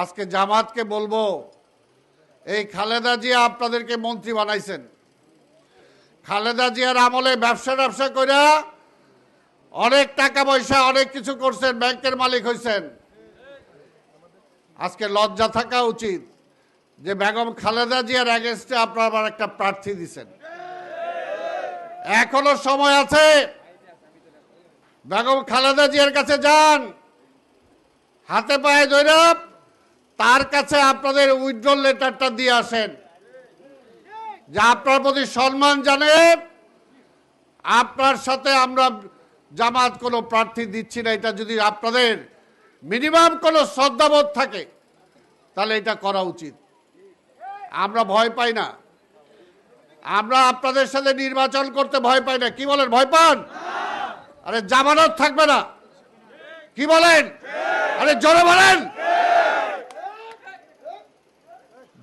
আজকে জামাতকে বলব, এই খালেদা জিয়া আপনাদেরকে মন্ত্রী বানাইছেন। খালেদা জিয়ার আমলে ব্যবসা ব্যবসা কইরা অনেক টাকা পয়সা, অনেক কিছু করছেন, ব্যাংকের মালিক হয়েছেন আজকে লজ্জা থাকা উচিত যে বেগম খালেদা জিয়ার অ্যাগেনস্টে আপনার আবার একটা প্রার্থী দিছেন। এখনও সময় আছে, বেগম খালেদা জিয়ার কাছে যান। হাতে পায়ে দৈরব তার কাছে আপনাদের উইথড্রল লেটারটা দিয়ে আসেন। যে আপনার প্রতি সম্মান জানে, আপনার সাথে আমরা জামাত কোনো প্রার্থী দিচ্ছি না, এটা যদি আপনাদের মিনিমাম কোনো শ্রদ্ধাবোধ থাকে, তাহলে এটা করা উচিত। আমরা ভয় পাই না। আমরা আপনাদের সাথে নির্বাচন করতে ভয় পাই না। কি বলেন, ভয় পান? আরে জামানত থাকবে না। কি বলেন? আরে জোরে বলেন।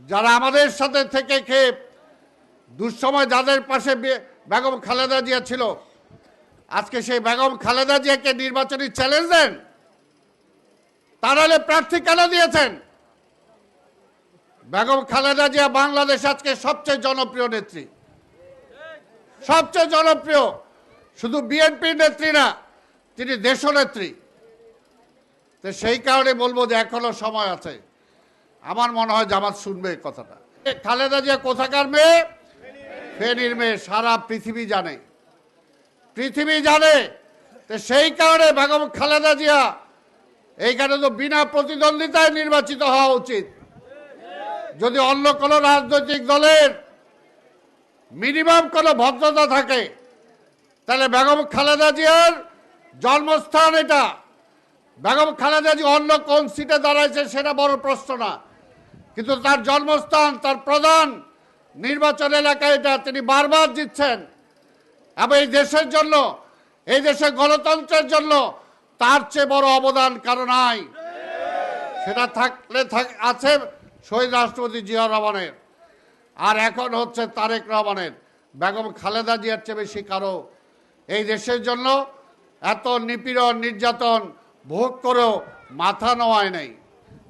যারা আমাদের সাথে থেকে খেয়ে দুঃসময় যাদের পাশে বেগম খালেদা জিয়া ছিল, আজকে সেই বেগম খালেদা জিয়াকে নির্বাচনী চ্যালেঞ্জ দেন তাহলে প্রার্থী কেন দিয়েছেন? বেগম খালেদা জিয়া বাংলাদেশ আজকে সবচেয়ে জনপ্রিয় নেত্রী। সবচেয়ে জনপ্রিয়, শুধু বিএনপি নেত্রী না, তিনি দেশনেত্রী। তো সেই কারণে বলব যে এখনও সময় আছে। আমার মনে হয় জামাত শুনবে কথাটা। খালেদা জিয়া কোথাকার মেয়ে? ফেনীর মেয়ে, সারা পৃথিবী জানে। পৃথিবী জানে। তো সেই কারণে বেগম খালেদা জিয়া, এইখানে তো বিনা প্রতিদ্বন্দ্বিতায় নির্বাচিত হওয়া উচিত। যদি অন্য কোনো রাজনৈতিক দলের মিনিমাম কোনো ভদ্রতা থাকে, তাহলে বেগম খালেদা জিয়ার জন্মস্থান এটা। বেগম খালেদা জি অন্য কোন সিটে দাঁড়াইছে সেটা বড় প্রশ্ন না। কিন্তু তার জন্মস্থান, তার প্রধান নির্বাচন এলাকা এটা তিনি বারবার জিতছেন এবং এই দেশের জন্য, এই দেশের গণতন্ত্রের জন্য তার চেয়ে বড় অবদান কারও নাই। সেটা থাকলে থাক, আছে শহীদ রাষ্ট্রপতি জিয়া রহমানের। আর এখন হচ্ছে তারেক রহমানের। বেগম খালেদা জিয়ার চেয়ে বেশি কারও। এই দেশের জন্য এত নিপীড়ন, নির্যাতন ভোগ করেও মাথা নোয়ায় নাই।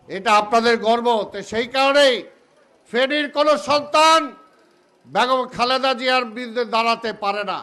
এটা আপনাদের গর্ব। তো সেই কারণেই ফেনীর কোনো সন্তান বেগম খালেদা জিয়ার বিরুদ্ধে দাঁড়াতে পারে না।